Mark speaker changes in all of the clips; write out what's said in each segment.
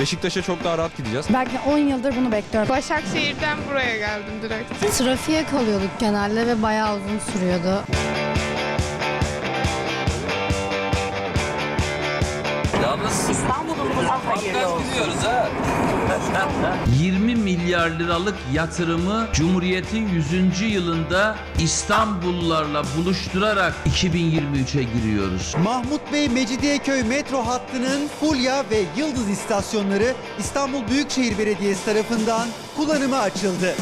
Speaker 1: Beşiktaş'a çok daha rahat gideceğiz.
Speaker 2: Belki 10 yıldır bunu bekliyorum.
Speaker 3: Başakşehir'den buraya geldim direkt.
Speaker 2: Trafiğe kalıyorduk genelde ve bayağı uzun sürüyordu.
Speaker 4: Yalnız İstanbul'un gidiyoruz ha.
Speaker 5: 20 milyar liralık yatırımı Cumhuriyet'in 100. yılında İstanbullularla buluşturarak 2023'e giriyoruz.
Speaker 6: Mahmut Bey Mecidiyeköy metro hattının Fulya ve Yıldız istasyonları İstanbul Büyükşehir Belediyesi tarafından kullanıma açıldı.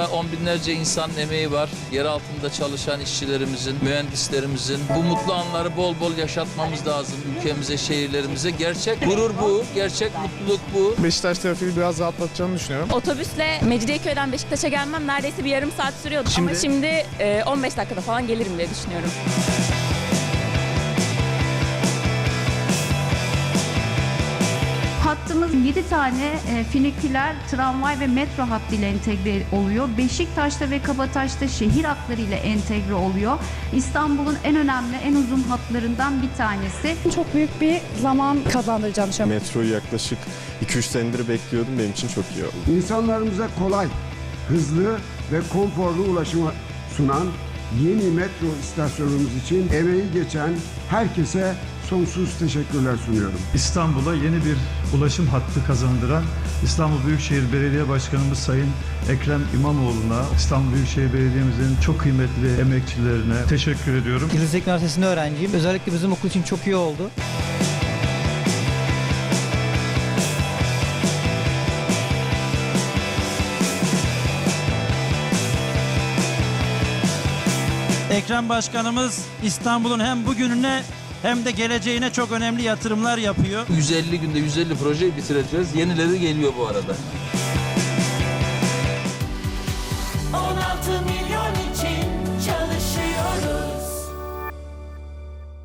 Speaker 4: Burada on binlerce insan emeği var. Yer altında çalışan işçilerimizin, mühendislerimizin bu mutlu anları bol bol yaşatmamız lazım ülkemize, şehirlerimize. Gerçek gurur bu, gerçek mutluluk bu.
Speaker 7: Beşiktaş trafiği biraz rahatlatacağını düşünüyorum.
Speaker 8: Otobüsle Mecidiyeköy'den Beşiktaş'a gelmem neredeyse bir yarım saat sürüyordu. Ama şimdi e, 15 dakikada falan gelirim diye düşünüyorum.
Speaker 9: Hattımız 7 tane e, finiküler tramvay ve metro hattıyla entegre oluyor. Beşiktaş'ta ve Kabataş'ta şehir hatları ile entegre oluyor. İstanbul'un en önemli, en uzun hatlarından bir tanesi.
Speaker 2: Çok büyük bir zaman kazandıracağını düşünüyorum.
Speaker 7: Metroyu yaklaşık 2-3 senedir bekliyordum. Benim için çok iyi oldu.
Speaker 10: İnsanlarımıza kolay, hızlı ve konforlu ulaşımı sunan yeni metro istasyonumuz için emeği geçen herkese sonsuz teşekkürler sunuyorum.
Speaker 11: İstanbul'a yeni bir ulaşım hattı kazandıran İstanbul Büyükşehir Belediye Başkanımız Sayın Ekrem İmamoğlu'na, İstanbul Büyükşehir Belediye'mizin çok kıymetli emekçilerine teşekkür ediyorum.
Speaker 6: Yıldız Üniversitesi'nde öğrenciyim. Özellikle bizim okul için çok iyi oldu.
Speaker 11: Ekrem Başkanımız İstanbul'un hem bugününe hem de geleceğine çok önemli yatırımlar yapıyor.
Speaker 4: 150 günde 150 projeyi bitireceğiz. Yenileri geliyor bu arada.